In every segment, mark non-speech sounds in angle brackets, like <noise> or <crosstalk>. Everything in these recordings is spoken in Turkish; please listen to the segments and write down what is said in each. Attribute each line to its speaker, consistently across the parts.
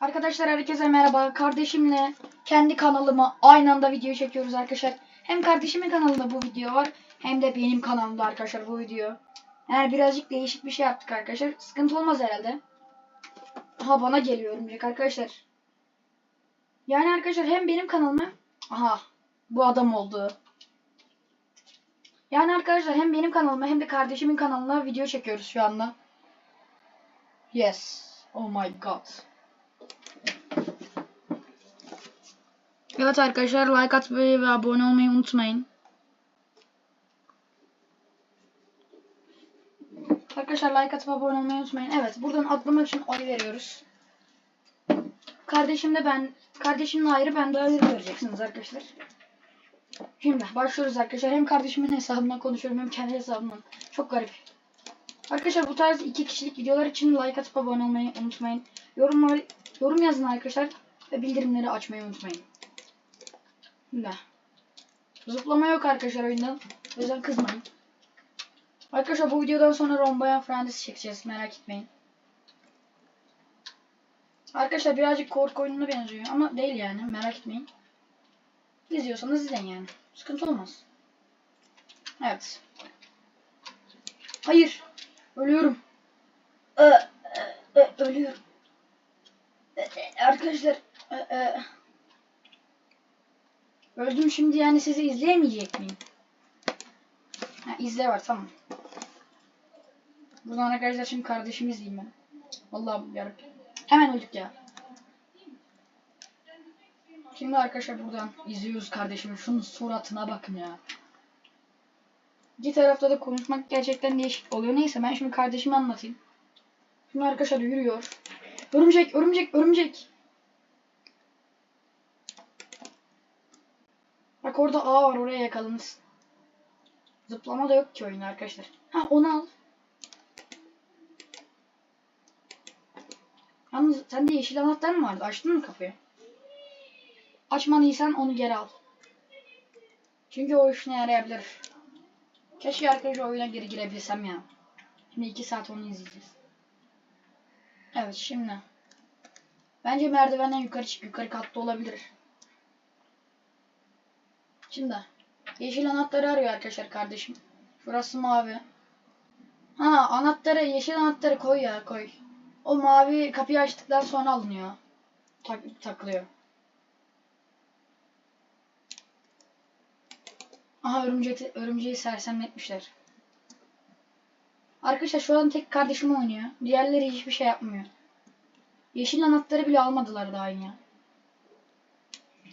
Speaker 1: Arkadaşlar herkese merhaba. Kardeşimle kendi kanalıma aynı anda video çekiyoruz arkadaşlar. Hem kardeşimin kanalında bu video var hem de benim kanalımda arkadaşlar bu video. Yani birazcık değişik bir şey yaptık arkadaşlar. Sıkıntı olmaz herhalde. Aha bana geliyor örümcek arkadaşlar. Yani arkadaşlar hem benim kanalıma aha bu adam oldu. Yani arkadaşlar hem benim kanalıma hem de kardeşimin kanalına video çekiyoruz şu anda. Yes. Oh my god. Evet arkadaşlar like atmayı ve abone olmayı unutmayın. Arkadaşlar like atıp abone olmayı unutmayın. Evet buradan atlamak için oy veriyoruz. Kardeşimle ben, kardeşimle ayrı ben de ayrı göreceksiniz arkadaşlar. Şimdi başlıyoruz arkadaşlar. Hem kardeşimin hesabından konuşuyorum hem kendi hesabımdan. Çok garip. Arkadaşlar bu tarz iki kişilik videolar için like atıp abone olmayı unutmayın. Yorumlar, yorum yazın arkadaşlar ve bildirimleri açmayı unutmayın. Şimdi. Zıplama yok arkadaşlar oyunda. O yüzden kızmayın. Arkadaşlar bu videodan sonra Rombayan Friends çekeceğiz. Merak etmeyin. Arkadaşlar birazcık korku oyununa benziyor ama değil yani. Merak etmeyin. İzliyorsanız izleyin yani. Sıkıntı olmaz. Evet. Hayır. Ölüyorum. E, e, ölüyorum. Arkadaşlar. E, e, öldüm şimdi yani sizi izleyemeyecek miyim? Ha, izle var tamam. Buradan arkadaşlar şimdi kardeşimi izleyeyim ben. Vallahi yarabbim. Hemen öldük ya. Şimdi arkadaşlar buradan izliyoruz kardeşimin. Şunun suratına bakın ya. İki tarafta da konuşmak gerçekten değişik oluyor. Neyse ben şimdi kardeşimi anlatayım. Şimdi arkadaşlar yürüyor. Örümcek, örümcek, örümcek. Bak orada ağ var oraya yakalanırsın. Zıplama da yok ki oyunda arkadaşlar. Ha onu al. Yalnız sende yeşil anahtar mı vardı? Açtın mı kapıyı? Açmadıysan onu geri al. Çünkü o işine yarayabilir. Keşke arkadaşlar oyuna geri girebilsem ya. Şimdi 2 saat onu izleyeceğiz. Evet şimdi. Bence merdivenden yukarı çık. Yukarı katta olabilir. Şimdi. Yeşil anahtarı arıyor arkadaşlar kardeşim. Şurası mavi. Ha anahtarı yeşil anahtarı koy ya koy. O mavi kapıyı açtıktan sonra alınıyor. Tak, takılıyor. Aha örümcek, örümceği sersemletmişler. Arkadaşlar şu an tek kardeşim oynuyor. Diğerleri hiçbir şey yapmıyor. Yeşil anahtarı bile almadılar daha ya.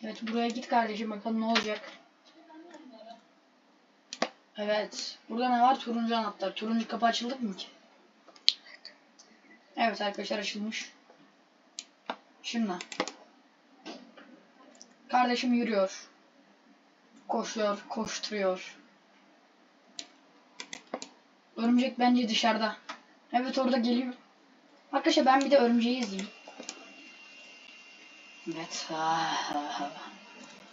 Speaker 1: Evet buraya git kardeşim bakalım ne olacak. Evet. Burada ne var? Turuncu anahtar. Turuncu kapı açıldı mı ki? Evet arkadaşlar açılmış. Şimdi. Kardeşim yürüyor. Koşuyor, koşturuyor. Örümcek bence dışarıda. Evet orada geliyor. Arkadaşlar ben bir de örümceği izleyeyim. Evet.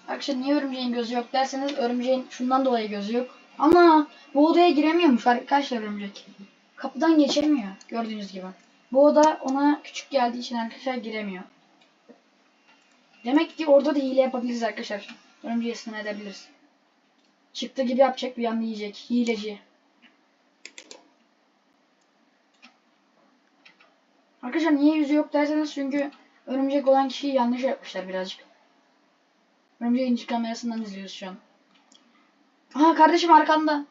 Speaker 1: Arkadaşlar niye örümceğin gözü yok derseniz örümceğin şundan dolayı gözü yok. Ama bu odaya giremiyormuş arkadaşlar örümcek. Kapıdan geçemiyor gördüğünüz gibi. Bu oda ona küçük geldiği için arkadaşlar giremiyor. Demek ki orada da hile yapabiliriz arkadaşlar. Örümceği edebiliriz. Çıktı gibi yapacak bir anda yiyecek. Hileci. Arkadaşlar niye yüzü yok derseniz çünkü örümcek olan kişiyi yanlış yapmışlar birazcık. Örümceğin inci kamerasından izliyoruz şu an. Aha kardeşim arkanda.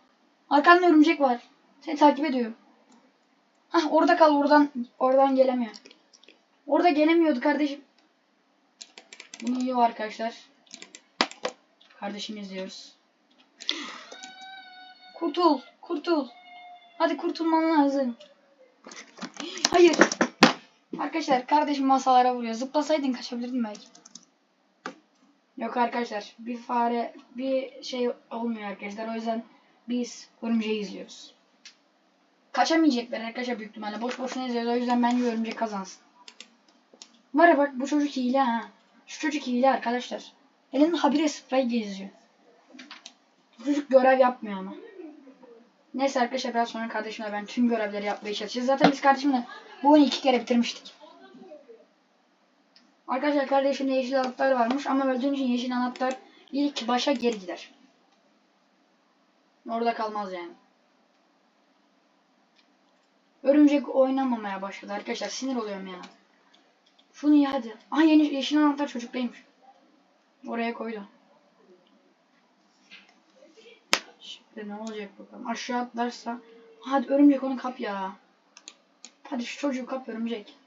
Speaker 1: Arkanda örümcek var. Seni takip ediyor. Hah orada kal oradan oradan gelemiyor. Orada gelemiyordu kardeşim. Bunu yiyor arkadaşlar. Kardeşimi izliyoruz. Kurtul, kurtul. Hadi kurtulman lazım. Hayır. Arkadaşlar kardeşim masalara vuruyor. Zıplasaydın kaçabilirdin belki. Yok arkadaşlar bir fare bir şey olmuyor arkadaşlar. O yüzden biz örümceği izliyoruz. Kaçamayacaklar arkadaşlar büyük ihtimalle. Boş boşuna izliyoruz. O yüzden bence örümcek kazansın. Var ya bak bu çocuk hile ha. Şu çocuk hile arkadaşlar. Elinde habire sprey geziyor. Bu çocuk görev yapmıyor ama. Neyse arkadaşlar biraz sonra kardeşimle ben tüm görevleri yapmaya çalışacağız. Zaten biz kardeşimle bu oyunu iki kere bitirmiştik. Arkadaşlar kardeşimde yeşil anahtar varmış ama öldüğüm için yeşil anahtar ilk başa geri gider. Orada kalmaz yani. Örümcek oynamamaya başladı arkadaşlar. Sinir oluyorum ya. Şunu iyi hadi. Aha yeni yeşil anahtar çocuktaymış. Oraya koydu. Şimdi ne olacak bakalım. Aşağı atlarsa. Hadi örümcek onu kap ya. Hadi şu çocuğu kap örümcek.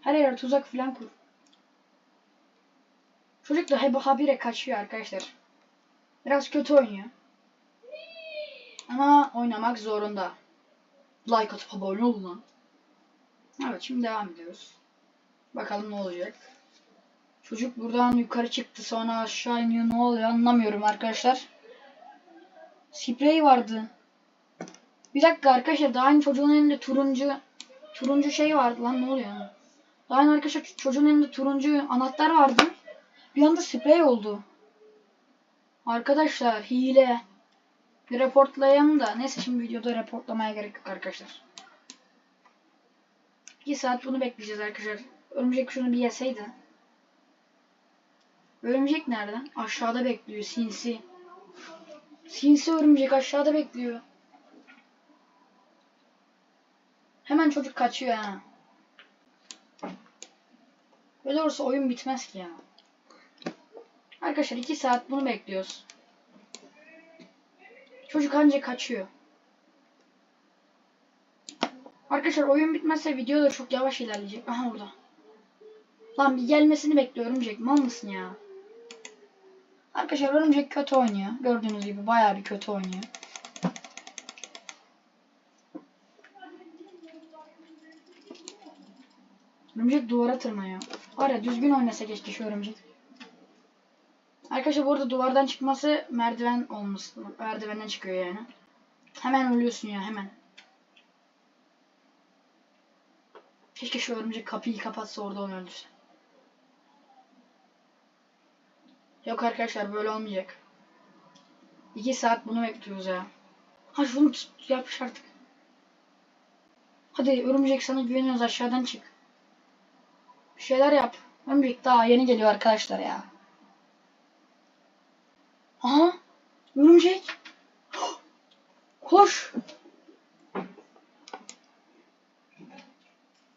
Speaker 1: Her yere tuzak falan kur. Çocuk da hep habire kaçıyor arkadaşlar. Biraz kötü oynuyor. Ama oynamak zorunda. Like atıp abone olun lan. Evet şimdi devam ediyoruz. Bakalım ne olacak. Çocuk buradan yukarı çıktı sonra aşağı iniyor ne oluyor anlamıyorum arkadaşlar. Sprey vardı. Bir dakika arkadaşlar daha aynı çocuğun elinde turuncu turuncu şey vardı lan ne oluyor? Daha aynı arkadaşlar çocuğun elinde turuncu anahtar vardı. Bir anda sprey oldu. Arkadaşlar hile. Bir reportlayalım da. Neyse şimdi videoda reportlamaya gerek yok arkadaşlar. 2 saat bunu bekleyeceğiz arkadaşlar. Örümcek şunu bir yeseydi. Örümcek nerede? Aşağıda bekliyor sinsi. Sinsi örümcek aşağıda bekliyor. Hemen çocuk kaçıyor ha. Böyle olursa oyun bitmez ki ya. Arkadaşlar 2 saat bunu bekliyoruz. Çocuk anca kaçıyor. Arkadaşlar oyun bitmezse video da çok yavaş ilerleyecek. Aha orada. Lan bir gelmesini bekliyorum örümcek. Mal mısın ya? Arkadaşlar örümcek kötü oynuyor. Gördüğünüz gibi bayağı bir kötü oynuyor. Örümcek duvara tırmanıyor. Var ya düzgün oynasa keşke şu örümcek. Arkadaşlar bu arada duvardan çıkması merdiven olması. Merdivenden çıkıyor yani. Hemen ölüyorsun ya hemen. Keşke şu örümcek kapıyı kapatsa orada onu öldürse. Yok arkadaşlar böyle olmayacak. 2 saat bunu bekliyoruz ya. Ha şunu yapış artık. Hadi örümcek sana güveniyoruz aşağıdan çık. Bir şeyler yap. Örümcek daha yeni geliyor arkadaşlar ya. Aha! Örümcek! <gasps> Koş!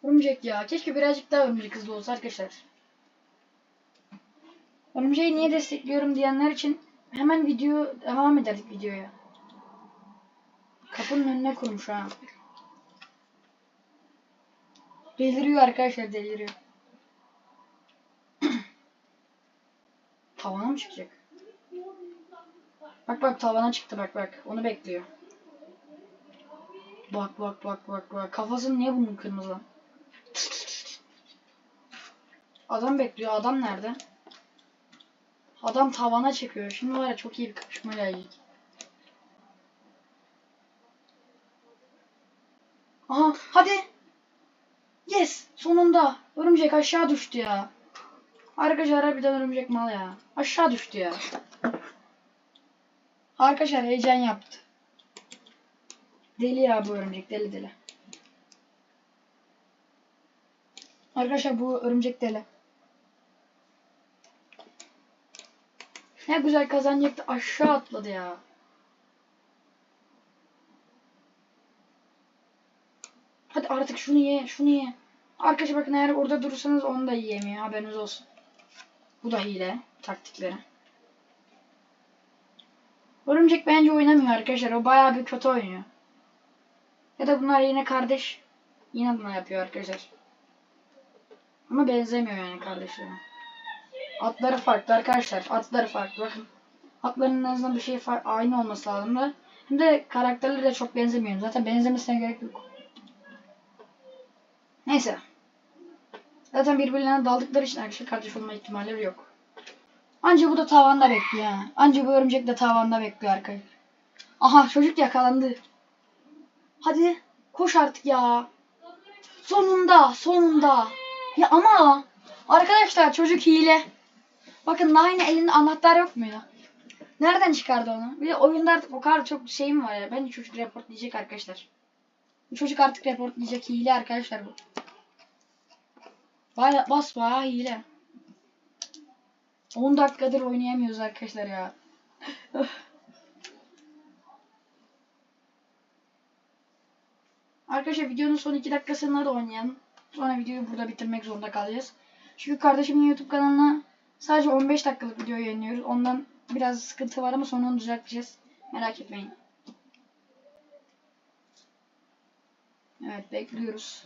Speaker 1: Örümcek ya. Keşke birazcık daha örümcek hızlı olsa arkadaşlar. Örümceği niye destekliyorum diyenler için hemen video devam ederdik videoya. Kapının önüne kurmuş ha. Deliriyor arkadaşlar deliriyor. <clears throat> Tavana mı çıkacak? Bak bak tavana çıktı bak bak. Onu bekliyor. Bak bak bak bak bak. Kafası niye bunun kırmızı? Adam bekliyor. Adam nerede? Adam tavana çıkıyor. Şimdi var ya çok iyi bir kapışma gelecek. Aha hadi. Yes. Sonunda. Örümcek aşağı düştü ya. Arkadaşlar harbiden örümcek mal ya. Aşağı düştü ya. Arkadaşlar heyecan yaptı. Deli ya bu örümcek deli deli. Arkadaşlar bu örümcek deli. Ne güzel kazanacaktı aşağı atladı ya. Hadi artık şunu ye şunu ye. Arkadaşlar bakın eğer orada durursanız onu da yiyemiyor haberiniz olsun. Bu da hile taktikleri. Örümcek bence oynamıyor arkadaşlar. O bayağı bir kötü oynuyor. Ya da bunlar yine kardeş. Yine buna yapıyor arkadaşlar. Ama benzemiyor yani kardeşlerine. Atları farklı arkadaşlar. Atları farklı. Bakın. Atların en azından bir şey aynı olması lazım da. Hem de karakterleri de çok benzemiyor. Zaten benzemesine gerek yok. Neyse. Zaten birbirlerine daldıkları için arkadaşlar kardeş olma ihtimalleri yok. Anca bu da tavanda bekliyor ha. Anca bu örümcek de tavanda bekliyor arkadaşlar. Aha çocuk yakalandı. Hadi koş artık ya. Sonunda sonunda. Ya ama arkadaşlar çocuk hile. Bakın yine elinde anahtar yok mu ya? Nereden çıkardı onu? Bir de oyunda artık o kadar çok şey mi var ya? Bence çocuk reportlayacak arkadaşlar. Bu çocuk artık reportlayacak hile arkadaşlar bu. Baya, bas bayağı hile. 10 dakikadır oynayamıyoruz arkadaşlar ya. <laughs> arkadaşlar videonun son 2 dakikasında da oynayalım. Sonra videoyu burada bitirmek zorunda kalacağız. Çünkü kardeşimin YouTube kanalına sadece 15 dakikalık video yayınlıyoruz. Ondan biraz sıkıntı var ama sonra onu düzelteceğiz. Merak etmeyin. Evet bekliyoruz.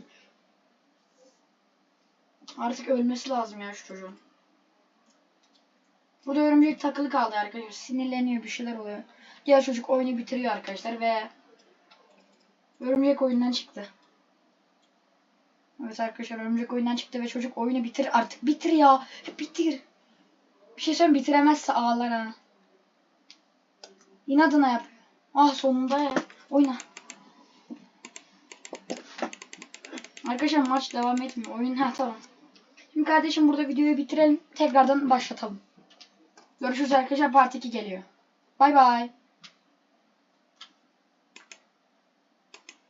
Speaker 1: Artık ölmesi lazım ya şu çocuğun. Burada örümcek takılı kaldı arkadaşlar. Sinirleniyor bir şeyler oluyor. Diğer çocuk oyunu bitiriyor arkadaşlar ve örümcek oyundan çıktı. Evet arkadaşlar örümcek oyundan çıktı ve çocuk oyunu bitir artık. Bitir ya. Bitir. Bir şey söyleyeyim bitiremezse ağlar ha. İnadına yap. Ah sonunda ya. Oyna. Arkadaşlar maç devam etmiyor. Oyun ha tamam. Şimdi kardeşim burada videoyu bitirelim. Tekrardan başlatalım. Görüşürüz arkadaşlar. Part 2 geliyor. Bay bay.